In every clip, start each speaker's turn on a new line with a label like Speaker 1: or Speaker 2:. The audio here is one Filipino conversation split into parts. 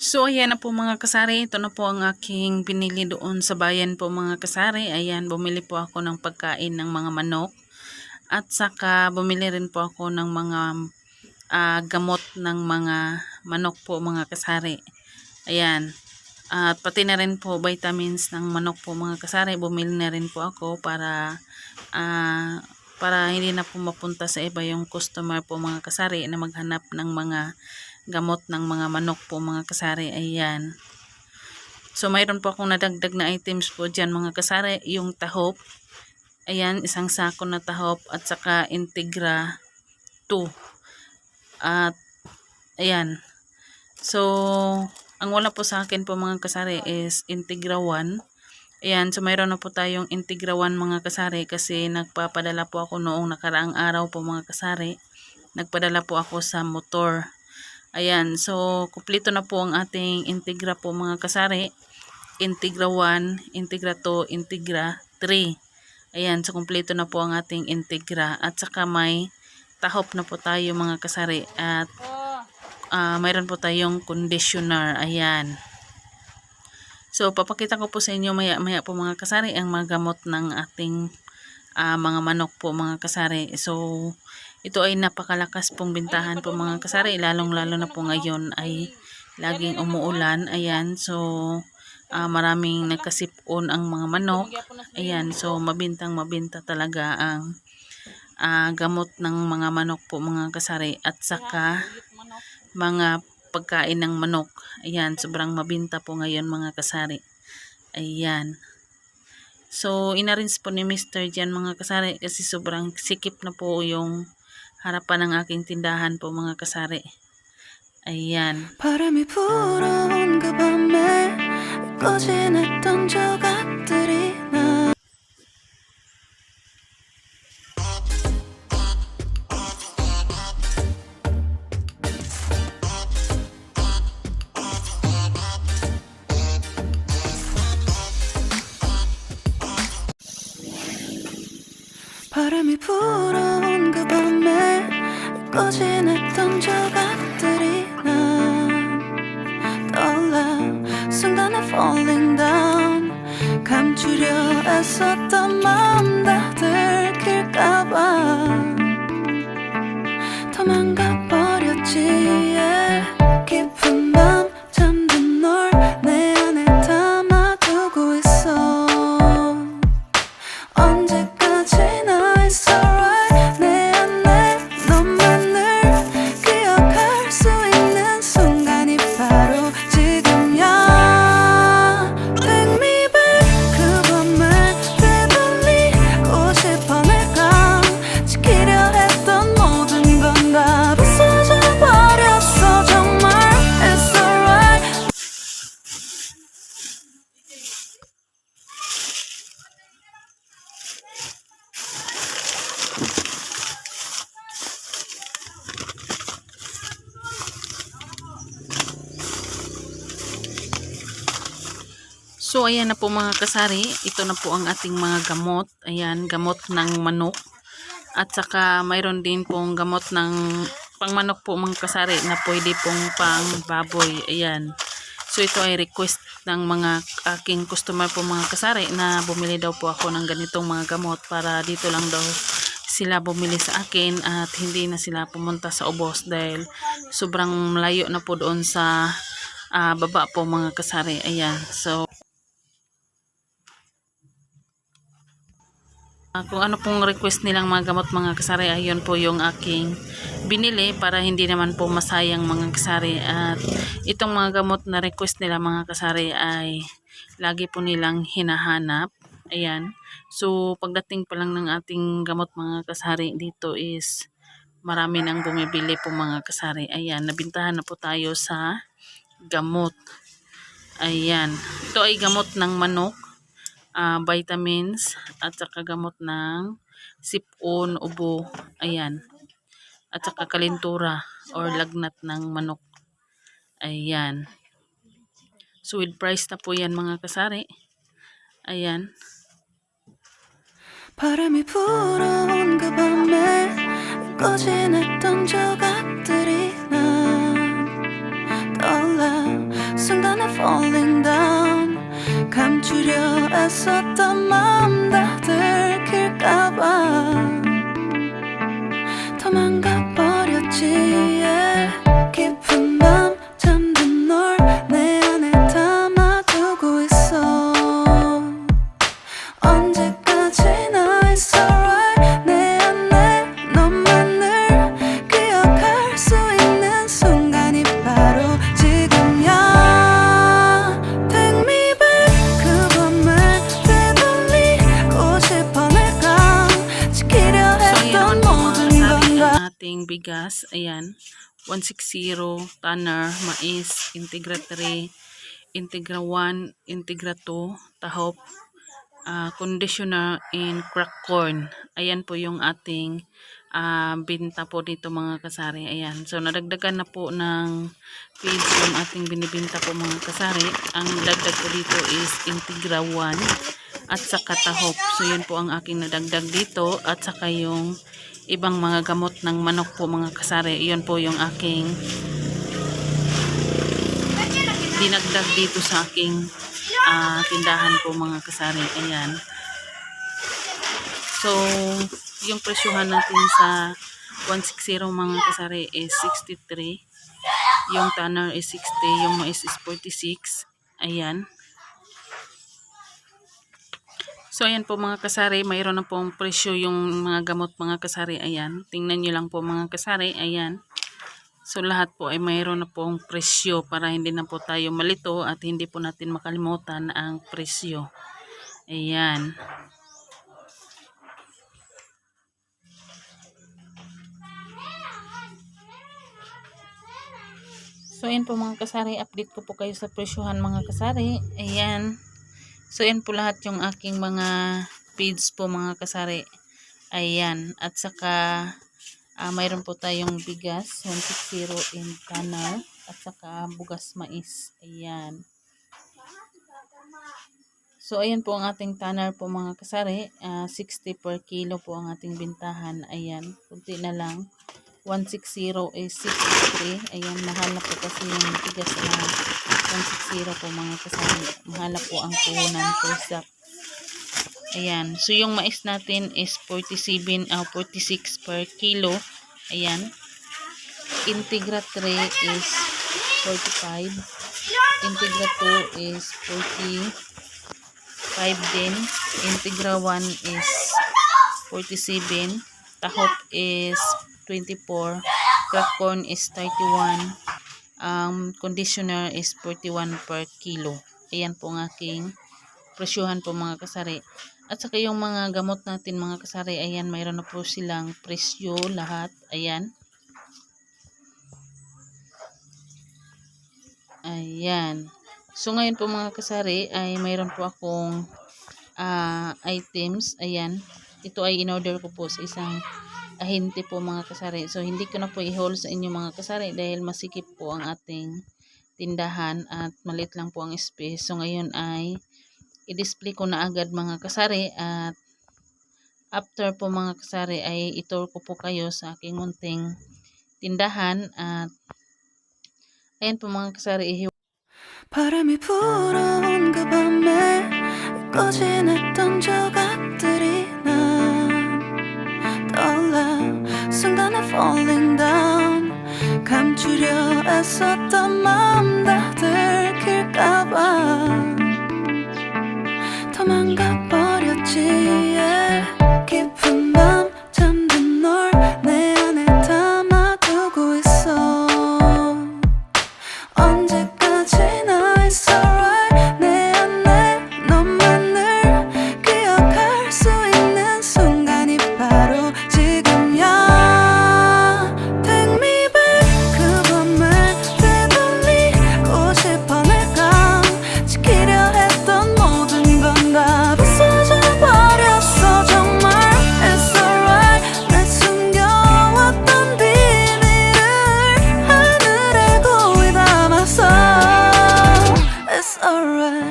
Speaker 1: So, ayan na po mga kasari. Ito na po ang aking pinili doon sa bayan po mga kasari. Ayan, bumili po ako ng pagkain ng mga manok. At saka, bumili rin po ako ng mga ah, gamot ng mga manok po mga kasari. Ayan. At pati na rin po vitamins ng manok po mga kasari. Bumili na rin po ako para ah, para hindi na po mapunta sa iba yung customer po mga kasari na maghanap ng mga gamot ng mga manok po mga kasari. Ayan. So mayroon po akong nadagdag na items po dyan mga kasari. Yung tahop. Ayan, isang sako na tahop at saka Integra 2. At ayan. So ang wala po sa akin po mga kasari is Integra 1. Ayan, so mayroon na po tayong Integra 1 mga kasari kasi nagpapadala po ako noong nakaraang araw po mga kasari. Nagpadala po ako sa motor. Ayan, so kumpleto na po ang ating Integra po mga kasari. Integra 1, Integra 2, Integra 3. Ayan, so kumpleto na po ang ating Integra. At saka may tahop na po tayo mga kasari. At ah, mayroon po tayong conditioner. Ayan. So, papakita ko po sa inyo maya, maya po mga kasari ang mga gamot ng ating ah, mga manok po mga kasari. So, ito ay napakalakas pong bintahan po mga kasari. Lalong lalo na po ngayon ay laging umuulan. Ayan, so ah, maraming nagkasipon ang mga manok. Ayan, so mabintang mabinta talaga ang ah, gamot ng mga manok po mga kasari. At saka mga pagkain ng manok. Ayan, sobrang mabinta po ngayon mga kasari. Ayan. So, inarinse po ni Mr. dyan mga kasari kasi sobrang sikip na po yung harapan ng aking tindahan po mga kasari. Ayan.
Speaker 2: 바람이 불어온 그 밤에 꺼진했던 조각들이 나 바람이 불어온 그 밤에 꺼진했던 조각들이 난 떠올라 순간에 falling down. 감추려 애썼던 마음 다 들킬까봐. 도망가 버렸지 yeah.
Speaker 1: So, ayan na po mga kasari. Ito na po ang ating mga gamot. Ayan, gamot ng manok. At saka, mayroon din pong gamot ng pangmanok po mga kasari na pwede pong pang baboy. Ayan. So, ito ay request ng mga aking customer po mga kasari na bumili daw po ako ng ganitong mga gamot para dito lang daw sila bumili sa akin at hindi na sila pumunta sa ubos dahil sobrang malayo na po doon sa ah, baba po mga kasari. Ayan. So, Ah, kung ano pong request nilang mga gamot mga kasari, ayun po yung aking binili para hindi naman po masayang mga kasari. At itong mga gamot na request nila mga kasari ay lagi po nilang hinahanap. Ayan. So, pagdating pa lang ng ating gamot mga kasari dito is marami nang bumibili po mga kasari. Ayan, nabintahan na po tayo sa gamot. Ayan. Ito ay gamot ng manok ah, vitamins at saka gamot ng sipon, ubo, ayan. At saka kalintura or lagnat ng manok. Ayan. So with price na po yan mga kasari. Ayan.
Speaker 2: 바람이 불어온 그 밤에 꺼진했던 조각들이 난 떠올라 감추려 애썼던 마음 다 들킬까봐 도망가 버렸지 yeah.
Speaker 1: 160, tanner, mais, integra 3, integra 1, integra 2, tahop, ah, conditioner, and crack corn. Ayan po yung ating ah, binta po dito mga kasari. Ayan. So, nadagdagan na po ng feeds yung ating binibinta po mga kasari. Ang dagdag po dito is integra 1 at saka tahop. So, yun po ang aking nadagdag dito at saka yung ibang mga gamot ng manok po mga kasari. Yun po yung aking dinagdag dito sa aking ah, tindahan po mga kasari. Ayan. So, yung presyuhan natin sa 160 mga kasari is 63. Yung tanner is 60. Yung mais is 46. Ayan. So, ayan po mga kasari, mayroon na pong presyo yung mga gamot mga kasari. Ayan, tingnan nyo lang po mga kasari. Ayan. So, lahat po ay mayroon na pong presyo para hindi na po tayo malito at hindi po natin makalimutan ang presyo. Ayan. So, ayan po mga kasari, update ko po kayo sa presyohan mga kasari. Ayan. So, yan po lahat yung aking mga feeds po mga kasari. Ayan. At saka, ah, mayroon po tayong bigas, 160 in tanner. At saka, bugas mais. Ayan. So, ayan po ang ating tanner po mga kasari. Ah, 60 per kilo po ang ating bintahan. Ayan. Kunti na lang. 160 is 63. Ayan, mahal na po kasi yung bigas na 160 po mga kasama. Mahal na po ang puhunan per sack. Ayan. So, yung mais natin is 47, ah 46 per kilo. Ayan. Integra 3 is 45. Integra 2 is 45 din. Integra 1 is 47. Tahop is 24. Crack corn is 31. Um, conditioner is 41 per kilo. Ayan po ang aking presyuhan po mga kasari. At saka yung mga gamot natin mga kasari, ayan, mayroon na po silang presyo lahat. Ayan. Ayan. So ngayon po mga kasari ay mayroon po akong ah, items. Ayan. Ito ay in-order ko po sa isang ahente po mga kasari. So hindi ko na po i-haul sa inyo mga kasari dahil masikip po ang ating tindahan at malit lang po ang space. So ngayon ay i-display ko na agad mga kasari at after po mga kasari ay itour ko po kayo sa aking munting tindahan at ayan po mga kasari ihi
Speaker 2: 바람이 불어온 그 밤에 잊고 지냈던 조각들이 난 떠올라 순간에 falling down. 감추려 애썼던 마음 다 들킬까봐 도망가 버렸지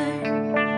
Speaker 1: mar.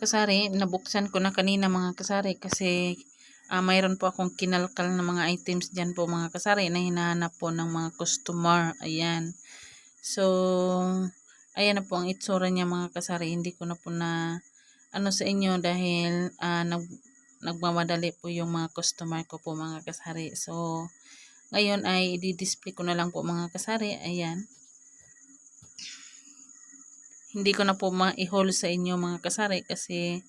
Speaker 1: Kasari, nabuksan ko na kanina mga kasari kasi ah, mayroon po akong kinalkal na mga items dyan po mga kasari na hinahanap po ng mga customer. Ayan. So, ayan na po ang itsura niya mga kasari. Hindi ko na po na ano sa inyo dahil ah, nag, nagmamadali po yung mga customer ko po mga kasari. So, ngayon ay i-display ko na lang po mga kasari. Ayan hindi ko na po ma-haul sa inyo mga kasari kasi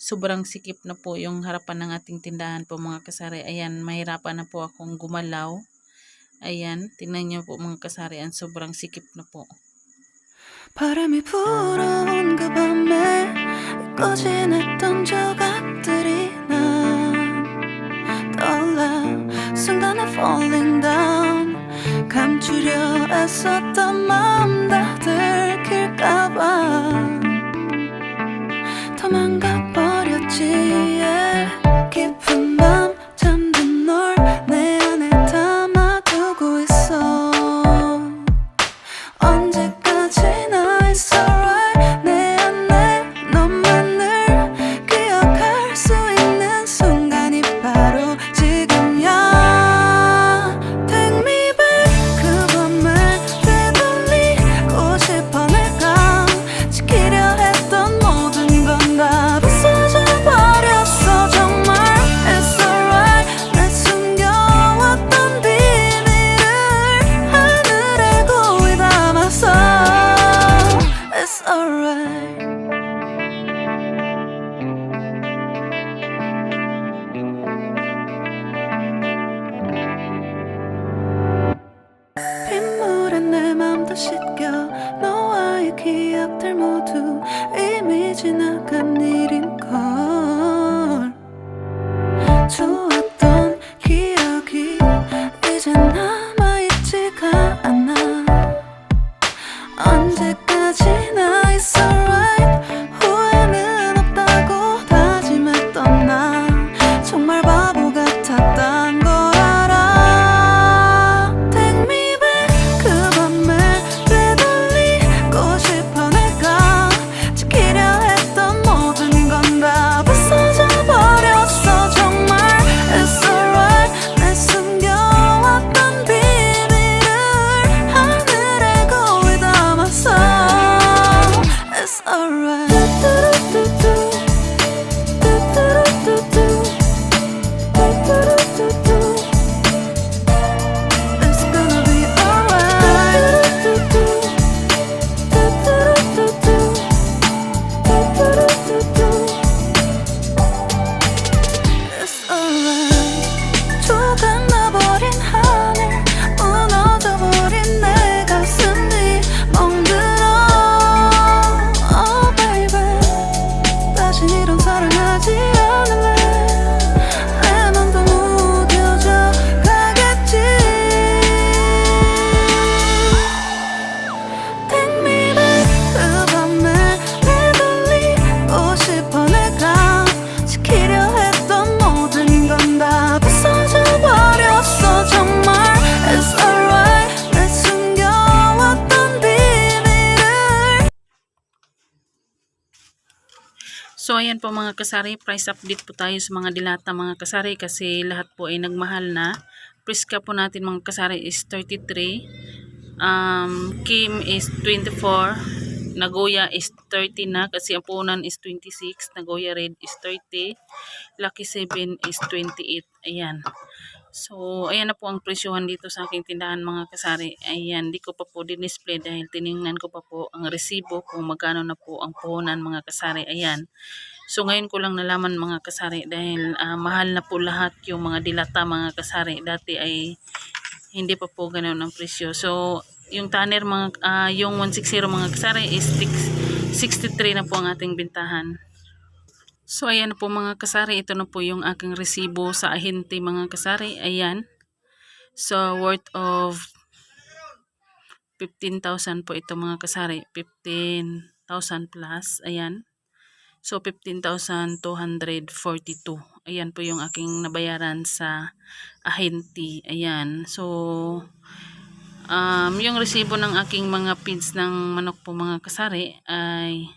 Speaker 1: sobrang sikip na po yung harapan ng ating tindahan po mga kasari. Ayan, mahirapan na po akong gumalaw. Ayan, tingnan niyo po mga kasari, ang sobrang sikip na po.
Speaker 2: 바람이 불어온 그 밤에 잊고 지냈던 조각들이 난 떠올라 순간에 falling down 감추려 애썼던 마음 다 들 킬까봐. 도망가 버렸지
Speaker 1: ayan po mga kasari, price update po tayo sa mga dilata mga kasari kasi lahat po ay nagmahal na. Priska po natin mga kasari is 33. Um, Kim is 24. Nagoya is 30 na kasi ang is 26. Nagoya Red is 30. Lucky 7 is 28. Ayan. So, ayan na po ang presyohan dito sa aking tindahan mga kasari. Ayan, di ko pa po din-display dahil tiningnan ko pa po ang resibo kung magkano na po ang puhunan mga kasari. Ayan. So, ngayon ko lang nalaman mga kasari dahil ah, mahal na po lahat yung mga dilata mga kasari. Dati ay hindi pa po ganun ang presyo. So, yung tanner mga, ah, yung 160 mga kasari is 6 63 na po ang ating bintahan. So, ayan po mga kasari. Ito na po yung aking resibo sa ahente mga kasari. Ayan. So, worth of 15,000 po ito mga kasari. 15,000 plus. Ayan. So, 15,242. Ayan po yung aking nabayaran sa ahente. Ayan. So, um, yung resibo ng aking mga feeds ng manok po mga kasari ay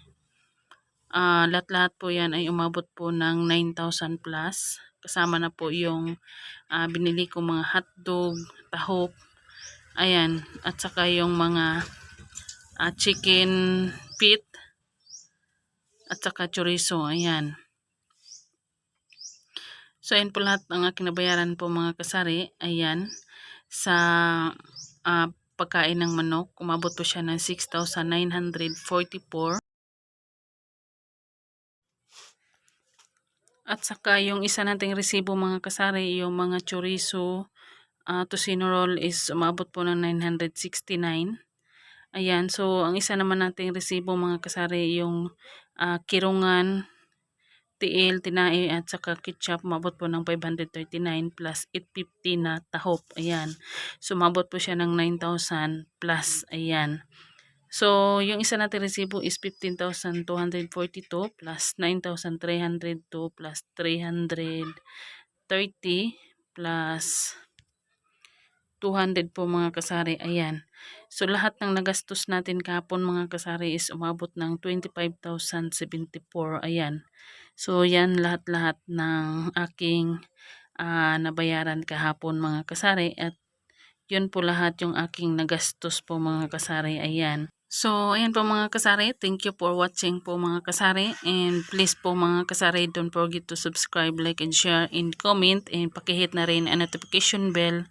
Speaker 1: Ah, lahat-lahat po yan ay umabot po ng 9,000 plus. Kasama na po yung ah, binili ko mga hotdog, tahop, ayan, at saka yung mga ah, chicken feet, at saka chorizo, ayan. So, ayan po lahat ang aking nabayaran po mga kasari, ayan, sa ah, pagkain ng manok, umabot po siya ng 6,944. At saka yung isa nating resibo mga kasari, yung mga chorizo, uh, tocino roll is umabot po ng 969. Ayan, so ang isa naman nating resibo mga kasari, yung ah, kirungan, tiil, tinae at saka ketchup, umabot po ng 539 plus 850 na tahop. Ayan, so umabot po siya ng 9,000 plus. Ayan. So, yung isa natin resibo is 15,242 plus 9,302 plus 330 plus 200 po mga kasari. Ayan. So, lahat ng nagastos natin kahapon mga kasari is umabot ng 25,074. Ayan. So, yan lahat-lahat ng aking ah, nabayaran kahapon mga kasari at yun po lahat yung aking nagastos po mga kasari. Ayan. So, ayan po mga kasari. Thank you for watching po mga kasari. And please po mga kasari, don't forget to subscribe, like, and share, and comment. And pakihit na rin ang notification bell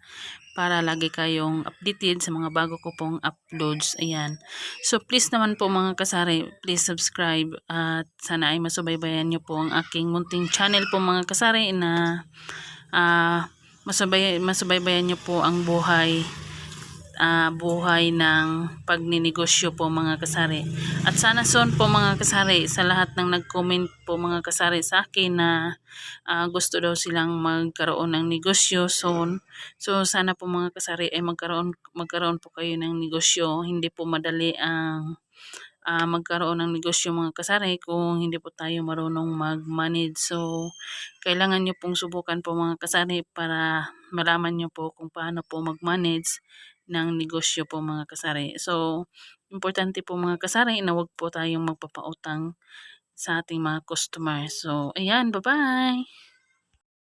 Speaker 1: para lagi kayong updated sa mga bago ko pong uploads. Ayan. So, please naman po mga kasari, please subscribe at sana ay masubaybayan nyo po ang aking munting channel po mga kasari na ah masubay, masubaybayan nyo po ang buhay ah, buhay ng pagninegosyo po mga kasari. At sana son po mga kasari sa lahat ng nag-comment po mga kasari sa akin na ah, gusto daw silang magkaroon ng negosyo son. So sana po mga kasari ay magkaroon magkaroon po kayo ng negosyo. Hindi po madali ang ah, magkaroon ng negosyo mga kasari kung hindi po tayo marunong mag-manage. So, kailangan nyo pong subukan po mga kasari para malaman nyo po kung paano po mag-manage ng negosyo po mga kasari. So, importante po mga kasari na wag po tayong magpapautang sa ating mga customer. So, ayan, bye-bye!